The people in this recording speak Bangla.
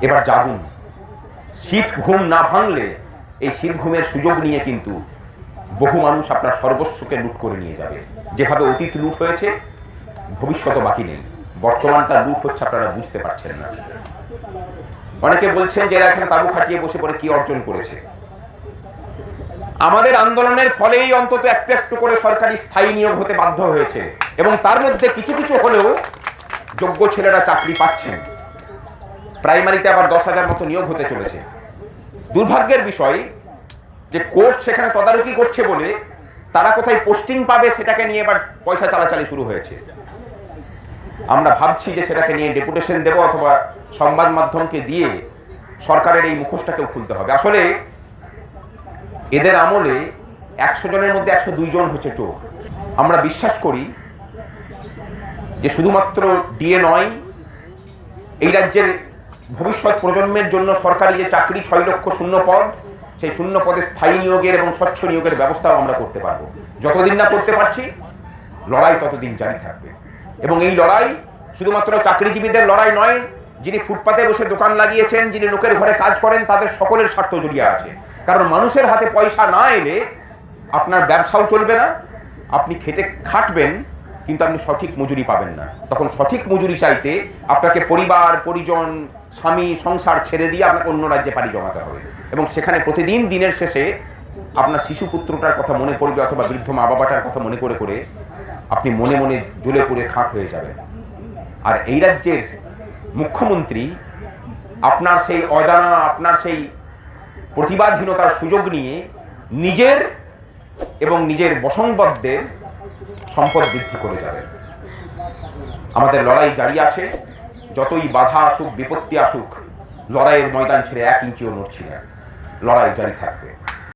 এবার জাগুন। শীত ঘুম না ভাঙলে এই শীত ঘুমের সুযোগ নিয়ে কিন্তু বহু মানুষ আপনার সর্বস্বকে লুট করে নিয়ে যাবে। যেভাবে অতীত লুট হয়েছে ভবিষ্যৎ বাকি নেই। বর্তমানটা লুট হচ্ছে আপনারা বুঝতে পারছেন না। অনেকে বলছেন যে এরা এখানে তাবু খাটিয়ে বসে পড়ে কি অর্জন করেছে। আমাদের আন্দোলনের ফলেই অন্তত একটু একটু করে সরকারি স্থায়ী নিয়োগ হতে বাধ্য হয়েছে। এবং তার মধ্যে কিছু কিছু হলেও যোগ্য ছেলেরা চাকরি পাচ্ছেন। প্রাইমারিতে আবার দশ হাজার মতো নিয়োগ হতে চলেছে। দুর্ভাগ্যের বিষয় যে কোর্ট সেখানে তদারকি করছে বলে তারা কোথায় পোস্টিং পাবে সেটাকে নিয়ে এবার পয়সা চালাচালি শুরু হয়েছে। আমরা ভাবছি যে সেটাকে নিয়ে ডেপুটেশন দেব অথবা সংবাদ মাধ্যমকে দিয়ে সরকারের এই মুখোশটাকেও খুলতে হবে। আসলে এদের আমলে একশো জনের মধ্যে একশো জন হচ্ছে চোখ আমরা বিশ্বাস করি যে শুধুমাত্র ডিএ নয় এই রাজ্যের ভবিষ্যৎ প্রজন্মের জন্য সরকারি যে চাকরি ছয় লক্ষ শূন্য পদ, সেই শূন্য পদে স্থায়ী নিয়োগের এবং স্বচ্ছ নিয়োগের ব্যবস্থাও আমরা করতে পারব। যতদিন না করতে পারছি, লড়াই ততদিন জারি থাকবে। এবং এই লড়াই শুধুমাত্র চাকরিজীবীদের লড়াই নয়, যিনি ফুটপাতে বসে দোকান লাগিয়েছেন, যিনি লোকের ঘরে কাজ করেন, তাদের সকলের স্বার্থ জড়িয়ে আছে। কারণ মানুষের হাতে পয়সা না এলে আপনার ব্যবসাও চলবে না, আপনি খেটে খাটবেন কিন্তু আপনি সঠিক মজুরি পাবেন না। তখন সঠিক মজুরি চাইতে আপনাকে পরিবার, পরিজন, স্বামী, সংসার ছেড়ে দিয়ে আপনাকে অন্য রাজ্যে পাড়ি জমাতে হবে। এবং সেখানে প্রতিদিন দিনের শেষে আপনার শিশু পুত্রটার কথা মনে পড়বে অথবা বৃদ্ধ মা বাবাটার কথা মনে করে করে আপনি মনে মনে জ্বলে পড়ে খাঁক হয়ে যাবেন। আর এই রাজ্যের মুখ্যমন্ত্রী আপনার সেই অজানা, আপনার সেই প্রতিবাদহীনতার সুযোগ নিয়ে নিজের এবং নিজের বসংবদ্ধের সম্পদ বৃদ্ধি করে যাবে। আমাদের লড়াই জারি আছে, যতই বাধা আসুক, বিপত্তি আসুক, লড়াইয়ের ময়দান ছেড়ে এক ইঞ্চিও নড়ছি না। লড়াই জারি থাকবে।